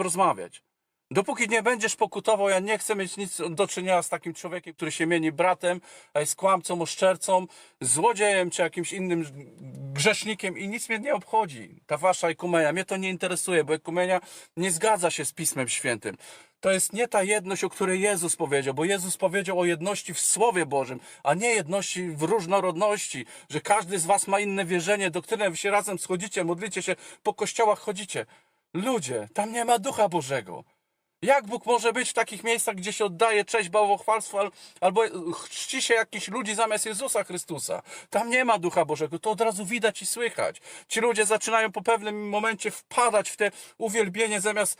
rozmawiać. Dopóki nie będziesz pokutował, ja nie chcę mieć nic do czynienia z takim człowiekiem, który się mieni bratem, a jest kłamcą, oszczercą, złodziejem czy jakimś innym grzesznikiem i nic mnie nie obchodzi. Ta wasza ekumenia, mnie to nie interesuje, bo ekumenia nie zgadza się z Pismem Świętym. To jest nie ta jedność, o której Jezus powiedział, bo Jezus powiedział o jedności w Słowie Bożym, a nie jedności w różnorodności, że każdy z was ma inne wierzenie, doktrynę, wy się razem schodzicie, modlicie się, po kościołach chodzicie. Ludzie, tam nie ma Ducha Bożego. Jak Bóg może być w takich miejscach, gdzie się oddaje cześć bałwochwalstwu al- albo chrzci się jakichś ludzi zamiast Jezusa Chrystusa? Tam nie ma Ducha Bożego, to od razu widać i słychać. Ci ludzie zaczynają po pewnym momencie wpadać w te uwielbienie zamiast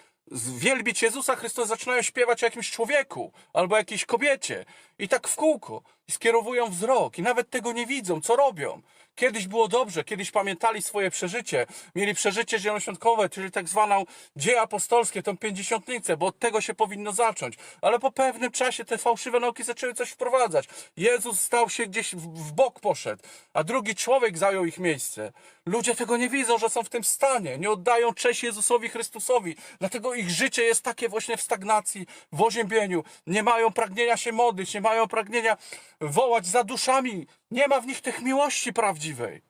wielbić Jezusa Chrystusa, zaczynają śpiewać o jakimś człowieku albo jakiejś kobiecie i tak w kółko i skierowują wzrok i nawet tego nie widzą, co robią. Kiedyś było dobrze, kiedyś pamiętali swoje przeżycie, mieli przeżycie zielonoświątkowe, czyli tak zwaną dzieje apostolskie, tą pięćdziesiątnicę, bo od tego się powinno zacząć. Ale po pewnym czasie te fałszywe nauki zaczęły coś wprowadzać. Jezus stał się gdzieś w, bok poszedł, a drugi człowiek zajął ich miejsce. Ludzie tego nie widzą, że są w tym stanie, nie oddają cześć Jezusowi Chrystusowi, dlatego ich życie jest takie właśnie w stagnacji, w oziębieniu. Nie mają pragnienia się modlić, nie mają pragnienia wołać za duszami. Nie ma w nich tych miłości prawdziwej.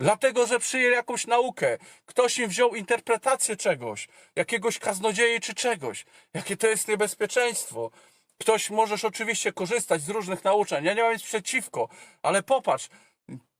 Dlatego, że przyjęli jakąś naukę. Ktoś im wziął interpretację czegoś, jakiegoś kaznodziei czy czegoś. Jakie to jest niebezpieczeństwo. Ktoś możesz oczywiście korzystać z różnych nauczeń. Ja nie mam nic przeciwko, ale popatrz.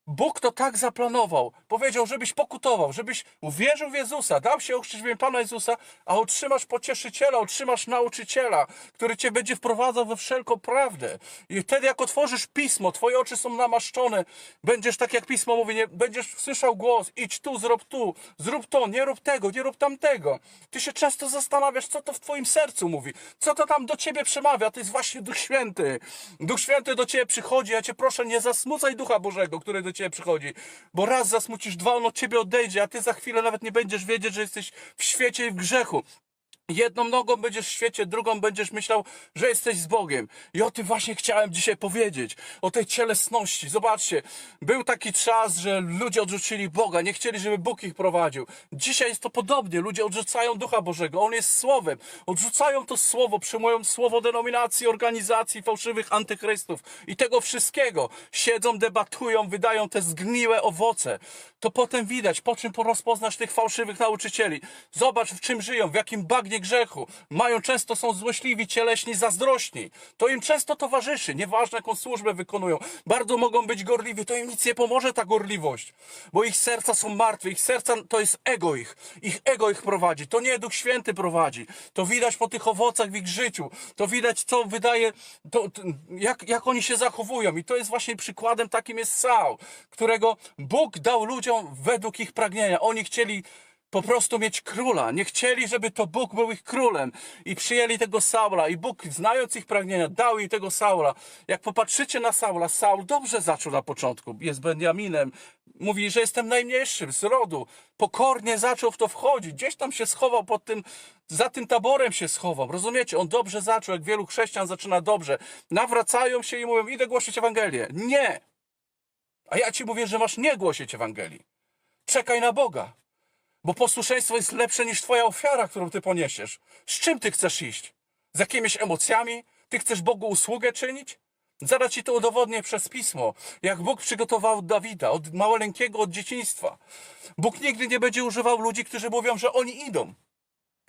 Bóg to tak zaplanował. Powiedział, żebyś pokutował, żebyś uwierzył w Jezusa, dał się ochrzcić w imię Pana Jezusa, a otrzymasz pocieszyciela, otrzymasz nauczyciela, który cię będzie wprowadzał we wszelką prawdę. I wtedy, jak otworzysz pismo, twoje oczy są namaszczone, będziesz tak jak pismo mówi, nie, będziesz słyszał głos, idź tu, zrób tu, zrób to, nie rób tego, nie rób tamtego. Ty się często zastanawiasz, co to w twoim sercu mówi, co to tam do ciebie przemawia. To jest właśnie Duch Święty. Duch Święty do ciebie przychodzi. Ja cię proszę, nie zasmucaj Ducha Bożego, który do ciebie przychodzi, bo raz zasmucisz, dwa on od ciebie odejdzie, a ty za chwilę nawet nie będziesz wiedzieć, że jesteś w świecie i w grzechu. Jedną nogą będziesz w świecie, drugą będziesz myślał, że jesteś z Bogiem. I o tym właśnie chciałem dzisiaj powiedzieć. O tej cielesności. Zobaczcie, był taki czas, że ludzie odrzucili Boga, nie chcieli, żeby Bóg ich prowadził. Dzisiaj jest to podobnie. Ludzie odrzucają Ducha Bożego. On jest Słowem. Odrzucają to Słowo, przyjmują Słowo denominacji, organizacji, fałszywych antychrystów i tego wszystkiego. Siedzą, debatują, wydają te zgniłe owoce. To potem widać, po czym rozpoznasz tych fałszywych nauczycieli. Zobacz, w czym żyją, w jakim bagnie grzechu. Mają często, są złośliwi, cieleśni, zazdrośni. To im często towarzyszy, nieważne jaką służbę wykonują. Bardzo mogą być gorliwi, to im nic nie pomoże ta gorliwość. Bo ich serca są martwe, ich serca to jest ego ich. Ich ego ich prowadzi, to nie Duch Święty prowadzi. To widać po tych owocach w ich życiu. To widać, co wydaje, to, to, jak, jak oni się zachowują. I to jest właśnie przykładem takim jest Saul, którego Bóg dał ludziom według ich pragnienia. Oni chcieli po prostu mieć króla. Nie chcieli, żeby to Bóg był ich królem. I przyjęli tego Saula. I Bóg, znając ich pragnienia, dał im tego Saula. Jak popatrzycie na Saula, Saul dobrze zaczął na początku. Jest Benjaminem. Mówi, że jestem najmniejszym z rodu. Pokornie zaczął w to wchodzić. Gdzieś tam się schował pod tym, za tym taborem się schował. Rozumiecie? On dobrze zaczął, jak wielu chrześcijan zaczyna dobrze. Nawracają się i mówią, idę głosić Ewangelię. Nie! A ja ci mówię, że masz nie głosić Ewangelii. Czekaj na Boga. Bo posłuszeństwo jest lepsze niż twoja ofiara, którą ty poniesiesz. Z czym ty chcesz iść? Z jakimiś emocjami? Ty chcesz Bogu usługę czynić? Zaraz ci to udowodnię przez pismo. Jak Bóg przygotował Dawida od maleńkiego, od dzieciństwa. Bóg nigdy nie będzie używał ludzi, którzy mówią, że oni idą.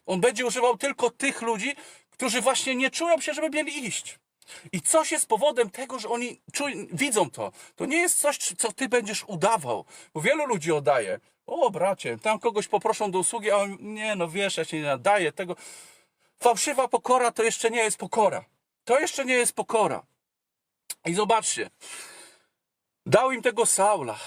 On będzie używał tylko tych ludzi, którzy właśnie nie czują się, żeby mieli iść. I coś jest powodem tego, że oni czują, widzą to. To nie jest coś, co ty będziesz udawał. Bo wielu ludzi oddaje. O, bracie, tam kogoś poproszą do usługi, a on, nie, no wiesz, ja się nie nadaję tego. Fałszywa pokora to jeszcze nie jest pokora. To jeszcze nie jest pokora. I zobaczcie, dał im tego Saula.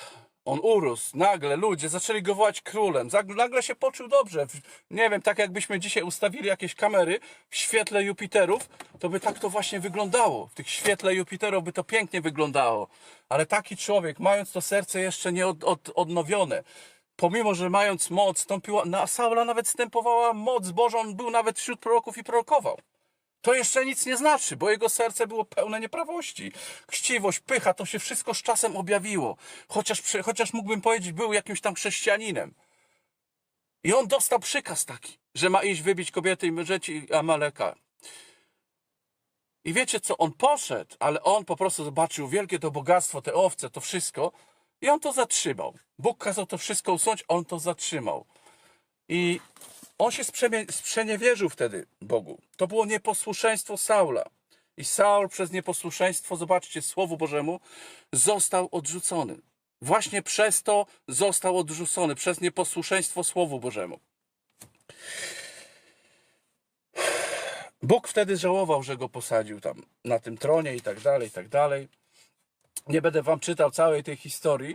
On urósł, nagle ludzie zaczęli go wołać królem. Nagle się poczuł dobrze. Nie wiem, tak jakbyśmy dzisiaj ustawili jakieś kamery w świetle Jupiterów, to by tak to właśnie wyglądało. W tych świetle Jupiterów by to pięknie wyglądało. Ale taki człowiek, mając to serce jeszcze nie od, od, odnowione, pomimo, że mając moc, stąpiła, na Saula nawet stępowała moc Bożą, on był nawet wśród proroków i prorokował. To jeszcze nic nie znaczy, bo jego serce było pełne nieprawości. Chciwość, pycha, to się wszystko z czasem objawiło. Chociaż, chociaż mógłbym powiedzieć, był jakimś tam chrześcijaninem. I on dostał przykaz taki, że ma iść wybić kobiety i mężeci Amaleka. I wiecie co, on poszedł, ale on po prostu zobaczył wielkie to bogactwo, te owce, to wszystko i on to zatrzymał. Bóg kazał to wszystko usunąć, on to zatrzymał. I on się sprzeniewierzył wtedy Bogu. To było nieposłuszeństwo Saula. I Saul przez nieposłuszeństwo, zobaczcie, Słowu Bożemu, został odrzucony. Właśnie przez to został odrzucony, przez nieposłuszeństwo Słowu Bożemu. Bóg wtedy żałował, że go posadził tam na tym tronie i tak dalej, i tak dalej. Nie będę wam czytał całej tej historii,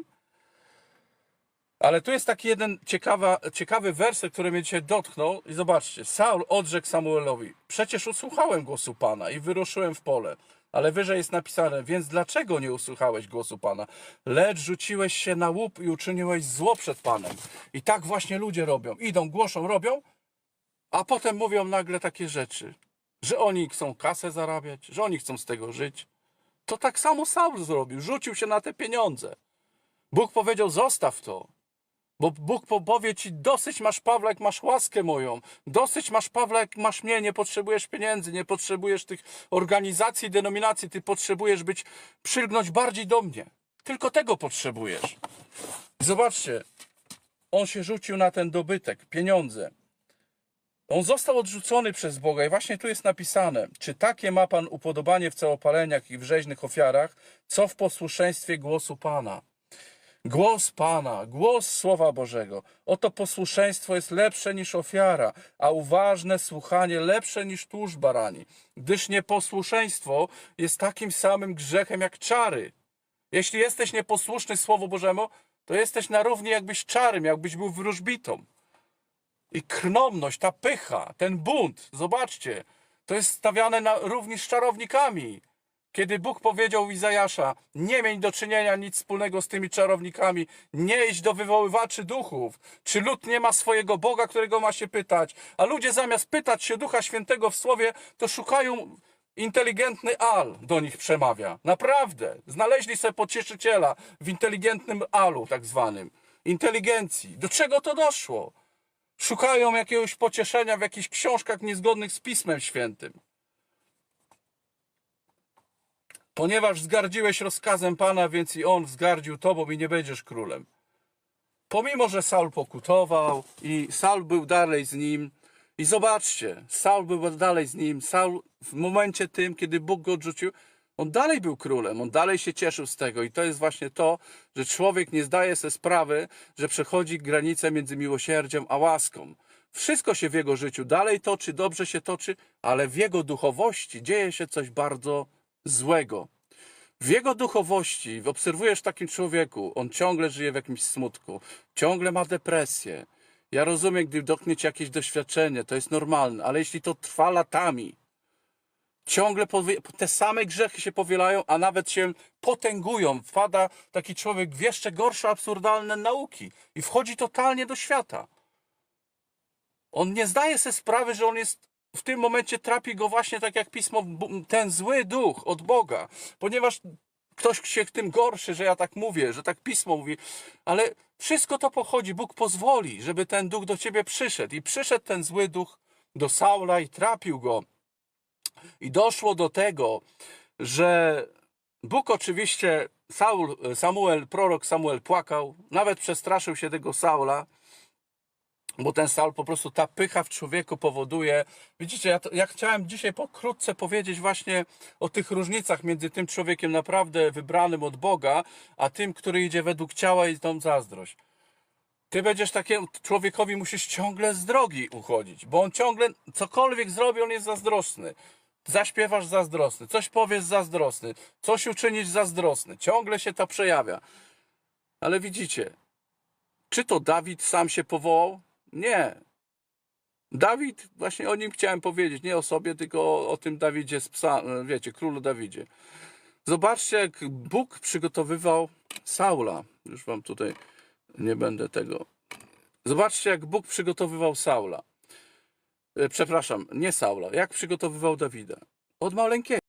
ale tu jest taki jeden ciekawa, ciekawy werset, który mnie dzisiaj dotknął. I zobaczcie, Saul odrzekł Samuelowi: Przecież usłuchałem głosu Pana i wyruszyłem w pole. Ale wyżej jest napisane: Więc dlaczego nie usłuchałeś głosu Pana? Lecz rzuciłeś się na łup i uczyniłeś zło przed Panem. I tak właśnie ludzie robią. Idą, głoszą, robią, a potem mówią nagle takie rzeczy, że oni chcą kasę zarabiać, że oni chcą z tego żyć. To tak samo Saul zrobił. Rzucił się na te pieniądze. Bóg powiedział: Zostaw to. Bo Bóg po- powie ci, dosyć masz Pawła, jak masz łaskę moją. Dosyć masz Pawła, jak masz mnie. Nie potrzebujesz pieniędzy, nie potrzebujesz tych organizacji, denominacji. Ty potrzebujesz być, przylgnąć bardziej do mnie. Tylko tego potrzebujesz. Zobaczcie, on się rzucił na ten dobytek, pieniądze. On został odrzucony przez Boga i właśnie tu jest napisane, czy takie ma Pan upodobanie w całopaleniach i w rzeźnych ofiarach, co w posłuszeństwie głosu Pana. Głos Pana, głos Słowa Bożego. Oto posłuszeństwo jest lepsze niż ofiara, a uważne słuchanie lepsze niż tłuszcz barani. Gdyż nieposłuszeństwo jest takim samym grzechem jak czary. Jeśli jesteś nieposłuszny Słowu Bożemu, to jesteś na równi jakbyś czarym, jakbyś był wróżbitą. I krnomność, ta pycha, ten bunt, zobaczcie, to jest stawiane na równi z czarownikami. Kiedy Bóg powiedział Izajasza, nie miej do czynienia nic wspólnego z tymi czarownikami, nie idź do wywoływaczy duchów. Czy lud nie ma swojego Boga, którego ma się pytać? A ludzie zamiast pytać się Ducha Świętego w Słowie, to szukają inteligentny Al do nich przemawia. Naprawdę. Znaleźli sobie pocieszyciela w inteligentnym Alu tak zwanym. Inteligencji. Do czego to doszło? Szukają jakiegoś pocieszenia w jakichś książkach niezgodnych z Pismem Świętym. Ponieważ wzgardziłeś rozkazem Pana, więc i On wzgardził Tobą i nie będziesz królem. Pomimo, że Saul pokutował i Saul był dalej z nim, i zobaczcie, Saul był dalej z nim, Saul w momencie tym, kiedy Bóg go odrzucił, on dalej był królem, on dalej się cieszył z tego i to jest właśnie to, że człowiek nie zdaje sobie sprawy, że przechodzi granicę między miłosierdziem a łaską. Wszystko się w jego życiu dalej toczy, dobrze się toczy, ale w jego duchowości dzieje się coś bardzo złego. W jego duchowości obserwujesz takim człowieku, on ciągle żyje w jakimś smutku, ciągle ma depresję. Ja rozumiem, gdy dotknie cię jakieś doświadczenie, to jest normalne, ale jeśli to trwa latami, ciągle te same grzechy się powielają, a nawet się potęgują, wpada taki człowiek w jeszcze gorsze, absurdalne nauki i wchodzi totalnie do świata. On nie zdaje sobie sprawy, że on jest w tym momencie trapi go właśnie tak jak pismo, ten zły duch od Boga, ponieważ ktoś się tym gorszy, że ja tak mówię, że tak pismo mówi, ale wszystko to pochodzi, Bóg pozwoli, żeby ten duch do ciebie przyszedł. I przyszedł ten zły duch do Saula i trapił go. I doszło do tego, że Bóg oczywiście, Saul, Samuel, prorok Samuel płakał, nawet przestraszył się tego Saula, bo ten Saul po prostu ta pycha w człowieku powoduje. Widzicie, ja, to, ja chciałem dzisiaj pokrótce powiedzieć właśnie o tych różnicach między tym człowiekiem naprawdę wybranym od Boga, a tym, który idzie według ciała i tą zazdrość. Ty będziesz takiemu człowiekowi, musisz ciągle z drogi uchodzić, bo on ciągle, cokolwiek zrobi, on jest zazdrosny. Zaśpiewasz zazdrosny, coś powiesz zazdrosny, coś uczynisz zazdrosny. Ciągle się to przejawia. Ale widzicie, czy to Dawid sam się powołał? Nie. Dawid, właśnie o nim chciałem powiedzieć, nie o sobie, tylko o, o tym Dawidzie z psa, wiecie, królu Dawidzie. Zobaczcie, jak Bóg przygotowywał Saula. Już wam tutaj nie będę tego. Zobaczcie, jak Bóg przygotowywał Saula. E, Przepraszam, nie Saula. Jak przygotowywał Dawida? Od maleńkiego.